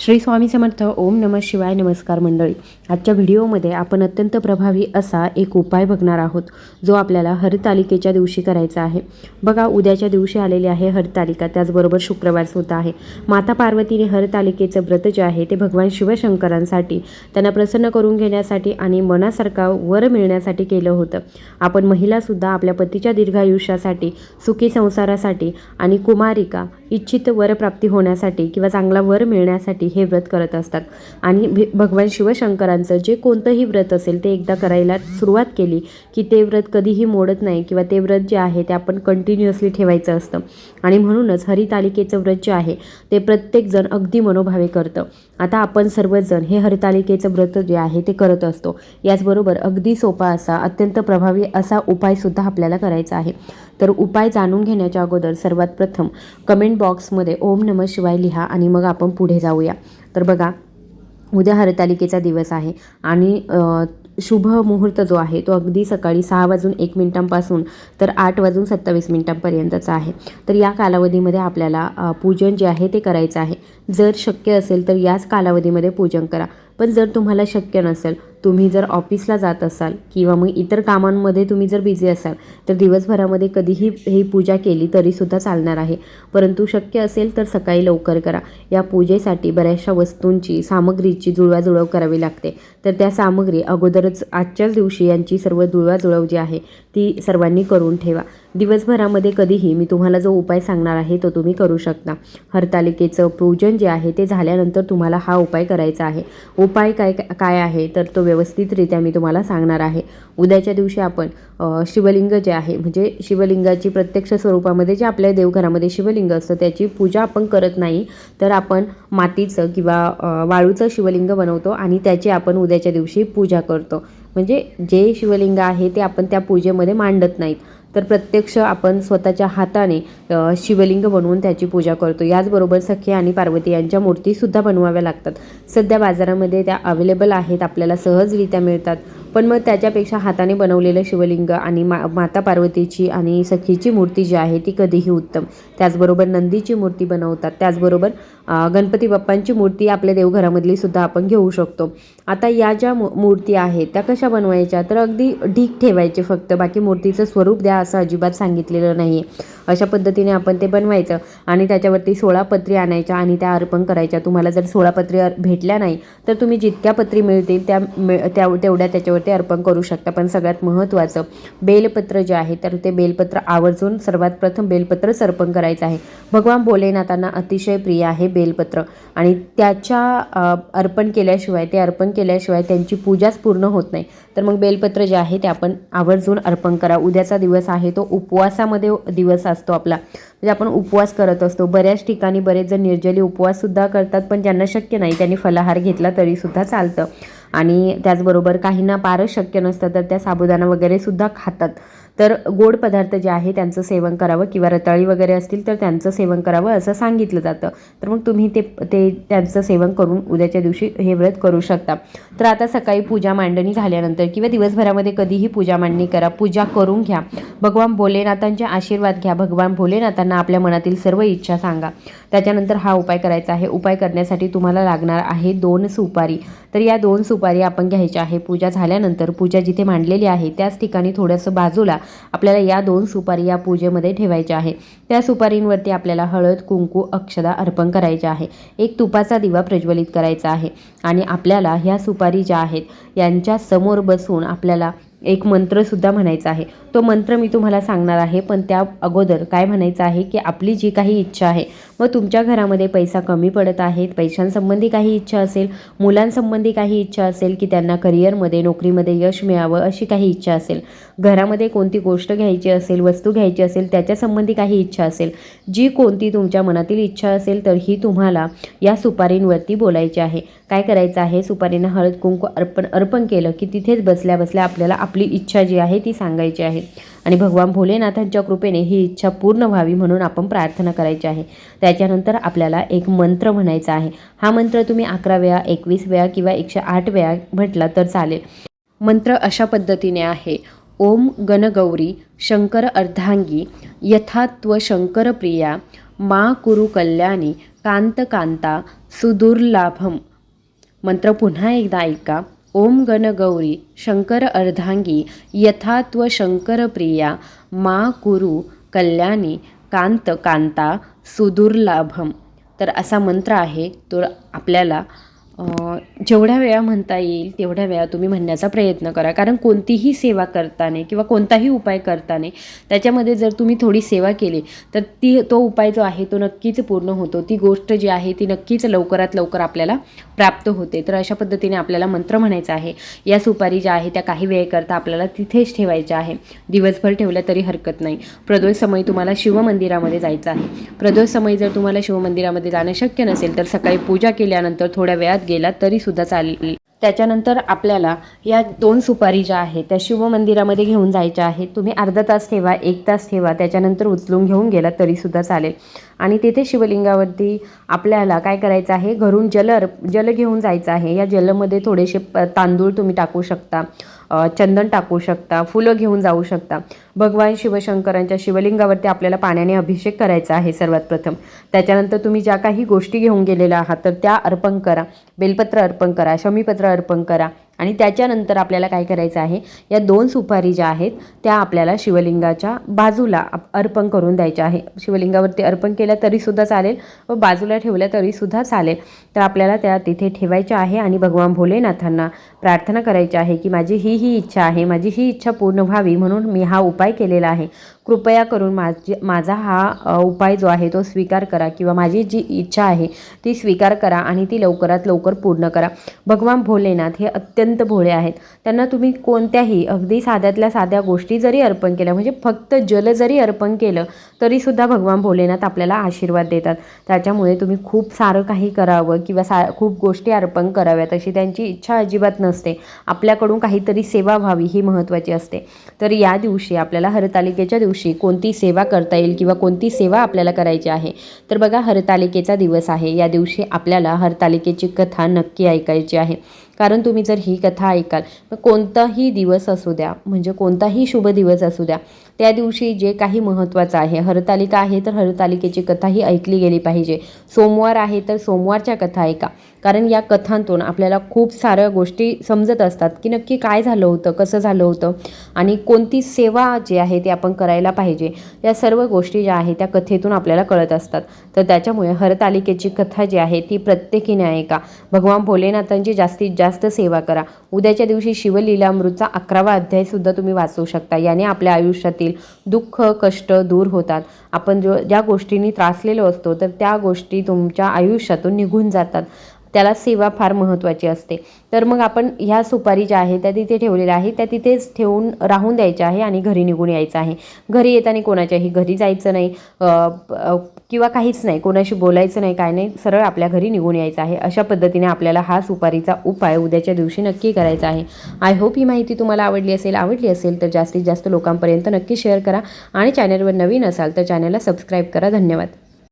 श्री स्वामी समर्थ ओम नम शिवाय नमस्कार मंडळी. आजच्या व्हिडिओमध्ये आपण अत्यंत प्रभावी असा एक उपाय बघणार आहोत जो आपल्याला हरतालिकेच्या दिवशी करायचा आहे. बघा उद्याच्या दिवशी आलेली आहे हरतालिका त्याचबरोबर शुक्रवार सुद्धा आहे. माता पार्वतीने हरतालिकेचं व्रत जे आहे ते भगवान शिवशंकरांसाठी त्यांना प्रसन्न करून घेण्यासाठी आणि मनासारखा वर मिळण्यासाठी केलं होतं. आपण महिलासुद्धा आपल्या पतीच्या दीर्घायुष्यासाठी सुखी संसारासाठी आणि कुमारिका इच्छित वरप्राप्ती होण्यासाठी किंवा चांगला वर मिळण्यासाठी हे व्रत करत असतात. आणि भगवान शिवशंकरांचं जे कोणतंही व्रत असेल ते एकदा करायला सुरुवात केली की ते व्रत कधीही मोडत नाही किंवा ते व्रत जे आहे ते आपण कंटिन्युअसली ठेवायचं असतं. आणि म्हणूनच हरितालिकेचं व्रत जे आहे ते प्रत्येकजण अगदी मनोभावे करतं. आता आपण सर्वजण हे हरितालिकेचं व्रत जे आहे ते करत असतो. याचबरोबर अगदी सोपा असा अत्यंत प्रभावी असा उपायसुद्धा आपल्याला करायचा आहे. तर उपाय जाणून घेण्याच्या अगोदर सर्वात प्रथम कमेंट बॉक्समध्ये ओम नम शिवाय लिहा आणि मग आपण पुढे जाऊया. तर बघा उद्या हरतालिकेचा दिवस आहे आणि शुभ मुहूर्त जो आहे तो अगदी सकाळी सहा वाजून एक मिनिटांपासून तर आठ वाजून सत्तावीस मिनिटांपर्यंतचा आहे. तर या कालावधीमध्ये आपल्याला पूजन जे आहे ते करायचं आहे. जर शक्य असेल तर याच कालावधीमध्ये पूजन करा. पण जर तुम्हाला शक्य नसेल तुम्ही जर ऑफिसला जात असाल किंवा मग इतर कामांमध्ये तुम्ही जर बिझी असाल तर दिवसभरामध्ये कधीही ही पूजा केली तरीसुद्धा चालणार आहे. परंतु शक्य असेल तर सकाळी लवकर करा. या पूजेसाठी बऱ्याचशा वस्तूंची सामग्रीची जुळवाजुळव करावी लागते. तर त्या सामग्री अगोदरच आजच्याच दिवशी यांची सर्व जुळवाजुळव जी आहे ती सर्वांनी करून ठेवा. दिवसभरामध्ये कधीही मी तुम्हाला जो उपाय सांगणार आहे तो तुम्ही करू शकता. हरतालिकेचं पूजन जे आहे ते झाल्यानंतर तुम्हाला हा उपाय करायचा आहे. उपाय काय काय आहे तर तो व्यवस्थितरित्या मी तुम्हाला सांगणार आहे. उद्याच्या दिवशी आपण शिवलिंग जे आहे म्हणजे शिवलिंगाची प्रत्यक्ष स्वरूपामध्ये जे आपल्या देवघरामध्ये शिवलिंग असतं त्याची पूजा आपण करत नाही तर आपण मातीचं किंवा वाळूचं शिवलिंग बनवतो आणि त्याची आपण उद्याच्या दिवशी पूजा करतो. म्हणजे जे शिवलिंग आहे ते आपण त्या पूजेमध्ये मांडत नाहीत. तर प्रत्यक्ष आपण स्वतःच्या हाताने शिवलिंग बनवून त्याची पूजा करतो. याचबरोबर सख्या आणि पार्वती यांच्या मूर्तीसुद्धा बनवाव्या लागतात. सध्या बाजारामध्ये त्या अवेलेबल आहेत आपल्याला सहजरित्या मिळतात. पण मग त्याच्यापेक्षा हाताने बनवलेलं शिवलिंग आणि मा माता पार्वतीची आणि सखीची मूर्ती जी आहे ती कधीही उत्तम. त्याचबरोबर नंदीची मूर्ती बनवतात. त्याचबरोबर गणपती बाप्पांची मूर्ती आपल्या देवघरामधली सुद्धा आपण घेऊ शकतो. आता या ज्या मू मूर्ती आहेत त्या कशा बनवायच्या? तर अगदी ढीक ठेवायचे फक्त. बाकी मूर्तीचं स्वरूप द्या असं अजिबात सांगितलेलं नाही आहे अशा पद्धतीने आपण ते बनवायचं. आणि त्याच्यावरती सोळा पत्री आणायच्या आणि त्या अर्पण करायच्या. तुम्हाला जर सोळा पत्री अर- भेटल्या नाही तर तुम्ही जितक्या पत्री मिळतील त्या मिळ त्या तेवढ्या त्याच्यावरती अर्पण करू शकता. पण सगळ्यात महत्त्वाचं बेलपत्र जे आहे तर ते बेलपत्र आवर्जून सर्वात प्रथम बेलपत्रच अर्पण करायचं आहे. भगवान भोलेनाथांना अतिशय प्रिय आहे बेलपत्र. आणि त्याच्या अर्पण केल्याशिवाय ते अर्पण केल्याशिवाय त्यांची पूजाच पूर्ण होत नाही. तर मग बेलपत्र जे आहे ते आपण आवर्जून अर्पण करा. उद्याचा दिवस आहे तो उपवासामध्ये दिवस असतो. आपला. म्हणजे आपण उपवास करत असतो. बऱ्याच ठिकाणी बरेच जण निर्जली उपवाससुद्धा करतात पण ज्यांना शक्य नाही त्यांनी फलाहार घेतला तरीसुद्धा चालतं. आणि त्याचबरोबर काहींना फारच शक्य नसतं तर त्या साबुदाणा वगैरे सुद्धा खातात. तर गोड पदार्थ जे आहे त्यांचं सेवन करावं किंवा रताळी वगैरे असतील तर त्यांचं सेवन करावं असं सांगितलं जातं. तर मग तुम्ही ते ते त्यांचं सेवन करून उद्याच्या दिवशी हे व्रत करू शकता. तर आता सकाळी पूजा मांडणी झाल्यानंतर किंवा दिवसभरामध्ये कधीही पूजा मांडणी करा पूजा करून घ्या. भगवान भोलेनाथांचे आशीर्वाद घ्या. भगवान भोलेनाथांना आपल्या मनातील सर्व इच्छा सांगा. त्याच्यानंतर हा उपाय करायचा आहे. उपाय करण्यासाठी तुम्हाला लागणार आहे दोन सुपारी. तर या दोन सुपारी आपण घ्यायच्या आहे. पूजा झाल्यानंतर पूजा जिथे मांडलेली आहे त्याच ठिकाणी थोडंसं बाजूला आपल्याला या दोन सुपारी या पूजेमध्ये ठेवायच्या आहे. त्या सुपारींवरती आपल्याला हळद कुंकू अक्षदा अर्पण करायचे आहे. एक तुपाचा दिवा प्रज्वलित करायचा आहे आणि आपल्याला ह्या सुपारी ज्या आहेत यांच्या समोर बसून आपल्याला एक मंत्रसुद्धा म्हणायचा आहे. तो मंत्र मी तुम्हाला सांगणार आहे पण त्या अगोदर काय म्हणायचं आहे की आपली जी काही इच्छा आहे मग तुमच्या घरामध्ये पैसा कमी पडत आहेत पैशांसंबंधी काही इच्छा असेल मुलांसंबंधी काही इच्छा असेल की त्यांना करिअरमध्ये नोकरीमध्ये यश मिळावं अशी काही इच्छा असेल घरामध्ये कोणती गोष्ट घ्यायची असेल वस्तू घ्यायची असेल त्याच्यासंबंधी काही इच्छा असेल. जी कोणती तुमच्या मनातील इच्छा असेल तर ही तुम्हाला या सुपारींवरती बोलायची आहे. काय करायचं आहे? सुपारीनं हळद कुंकू अर्पण अर्पण केलं की तिथेच बसल्या बसल्या आपल्याला आपली इच्छा जी आहे ती सांगायची आहे. आणि भगवान भोलेनाथांच्या कृपेने ही इच्छा पूर्ण व्हावी म्हणून आपण प्रार्थना करायची आहे. त्याच्यानंतर आपल्याला एक मंत्र म्हणायचा आहे. हा मंत्र तुम्ही अकरा वेळा एकवीस वेळा किंवा एकशे आठ वेळा म्हटला तर चालेल. मंत्र अशा पद्धतीने आहे. ओम गणगौरी शंकर अर्धांगी यथात्व शंकर प्रिया मा कुरु कल्याणी कांत कांता सुदुर्लाभम. मंत्र पुन्हा एकदा ऐका. ओम गणगौरी शंकर अर्धांगी यथात्व शंकर प्रिया मा कुरु कल्याणी कांत कांता सुदुर्लाभम. तर असा मंत्र आहे तो आपल्याला जेवढ्या वेळा म्हणता येईल तेवढ्या वेळा तुम्ही म्हणण्याचा प्रयत्न करा. कारण कोणतीही सेवा करताना किंवा कोणताही उपाय करताना त्याच्यामध्ये जर तुम्ही थोडी सेवा केली तर ती तो उपाय जो आहे तो नक्कीच पूर्ण होतो. ती गोष्ट जी आहे ती नक्कीच लवकरात लवकर आपल्याला प्राप्त होते. तर अशा पद्धतीने आपल्याला मंत्र म्हणायचा आहे. या सुपारी ज्या आहे त्या काही वेळेकरता आपल्याला तिथेच ठेवायच्या आहे. दिवसभर ठेवल्या तरी हरकत नाही. प्रदोष समय तुम्हाला शिवमंदिरामध्ये जायचं आहे. प्रदोष समय जर तुम्हाला शिवमंदिरामध्ये जाणं शक्य नसेल तर सकाळी पूजा केल्यानंतर थोड्या वेळात गेला तरी सुद्धा चालेल त्याच्यानंतर आपल्याला या दोन सुपारी ज्या आहेत त्या शिवमंदिरामध्ये घेऊन जायच्या आहेत. तुम्ही अर्धा तास ठेवा एक तास ठेवा त्याच्यानंतर उचलून घेऊन गेला तरीसुद्धा चालेल. आणि तिथे शिवलिंगावरती आपल्याला काय करायचं आहे? घरून जल अर्प जल घेऊन जायचं आहे. या जलमध्ये थोडेसे प- तांदूळ तुम्ही टाकू शकता चंदन टाकू शकता फुलं घेऊन जाऊ शकता. भगवान शिवशंकरांच्या शिवलिंगावरती आपल्याला पाण्याने अभिषेक करायचा आहे सर्वात प्रथम. त्याच्यानंतर तुम्ही ज्या काही गोष्टी घेऊन गेलेल्या आहात तर त्या अर्पण करा. बेलपत्र अर्पण करा शमीपत्र अर्पण करा. आणि त्याच्यानंतर आपल्याला काय करायचं आहे? या दोन सुपारी ज्या आहेत त्या आपल्याला शिवलिंगाच्या बाजूला अर्पण करून द्यायच्या आहे. शिवलिंगावरती अर्पण केल्या तरीसुद्धा चालेल व बाजूला ठेवल्या तरीसुद्धा चालेल. तर आपल्याला त्या तिथे ठेवायच्या आहे आणि भगवान भोलेनाथांना प्रार्थना करायची आहे की माझी ही ही इच्छा आहे माझी ही इच्छा पूर्ण व्हावी म्हणून मी हा उपाय केलेला आहे. कृपया करून माझी माझा हा उपाय जो आहे तो स्वीकार करा किंवा माझी जी इच्छा आहे ती स्वीकार करा आणि ती लवकरात लवकर पूर्ण करा. भगवान भोलेनाथ हे अत्यंत भोळे आहेत. त्यांना तुम्ही कोणत्याही अगदी साध्यातल्या साध्या गोष्टी जरी अर्पण केल्या म्हणजे फक्त जल जरी अर्पण केलं तरीसुद्धा भगवान भोलेनाथ आपल्याला आशीर्वाद देतात. त्याच्यामुळे तुम्ही खूप सारं काही करावं किंवा सा खूप गोष्टी अर्पण कराव्यात अशी त्यांची इच्छा अजिबात नसते. आपल्याकडून काहीतरी सेवा व्हावी ही महत्त्वाची असते. तर या दिवशी आपल्याला हरतालिकेच्या दिवशी कोणती सेवा करता येईल किंवा कोणती सेवा आपल्याला करायची आहे? तर बघा हरतालिकेचा दिवस आहे. या दिवशी आपल्याला हरतालिकेची कथा नक्की ऐकायची आहे. कारण तुम्ही जर ही कथा ऐकाल तर कोणताही दिवस असू द्या म्हणजे कोणताही शुभ दिवस असू द्या त्या दिवशी जे काही महत्त्वाचं आहे हरतालिका आहे तर हरतालिकेची कथा ही ऐकली गेली पाहिजे. सोमवार आहे तर सोमवारच्या कथा ऐका. कारण या कथांतून आपल्याला खूप साऱ्या गोष्टी समजत असतात की नक्की काय झालं होतं कसं झालं होतं आणि कोणती सेवा जी आहे ती आपण करायला पाहिजे. या सर्व गोष्टी ज्या आहेत त्या कथेतून आपल्याला कळत असतात. तर त्याच्यामुळे हरतालिकेची कथा जी आहे ती प्रत्येकीने ऐका. भगवान भोलेनाथांची जास्तीत जास्त सेवा करा. उद्याच्या दिवशी शिवलीलामृतचा अकरावा अध्यायसुद्धा तुम्ही वाचू शकता. याने आपल्या आयुष्यातील दुःख कष्ट दूर होतात. आपण जो ज्या गोष्टींनी त्रासलेलो असतो तर त्या गोष्टी तुमच्या आयुष्यातून निघून जातात. त्याला सेवा फार महत्त्वाची असते. तर मग आपण ह्या सुपारी ज्या आहेत त्या तिथे ठेवलेल्या आहेत त्या तिथेच ठेवून राहून द्यायच्या आहे आणि घरी निघून यायचं आहे. घरी येताना कोणाच्याही घरी जायचं नाही किंवा काहीच नाही कोणाशी बोलायचं नाही काय नाही सरळ आपल्या घरी निघून यायचं आहे. अशा पद्धतीने आपल्याला हा सुपारीचा उपाय उद्याच्या दिवशी नक्की करायचा आहे. आय होप ही माहिती तुम्हाला आवडली असेल आवडली असेल तर जास्तीत जास्त लोकांपर्यंत नक्की शेअर करा आणि चॅनलवर नवीन असाल तर चॅनलला सबस्क्राईब करा. धन्यवाद.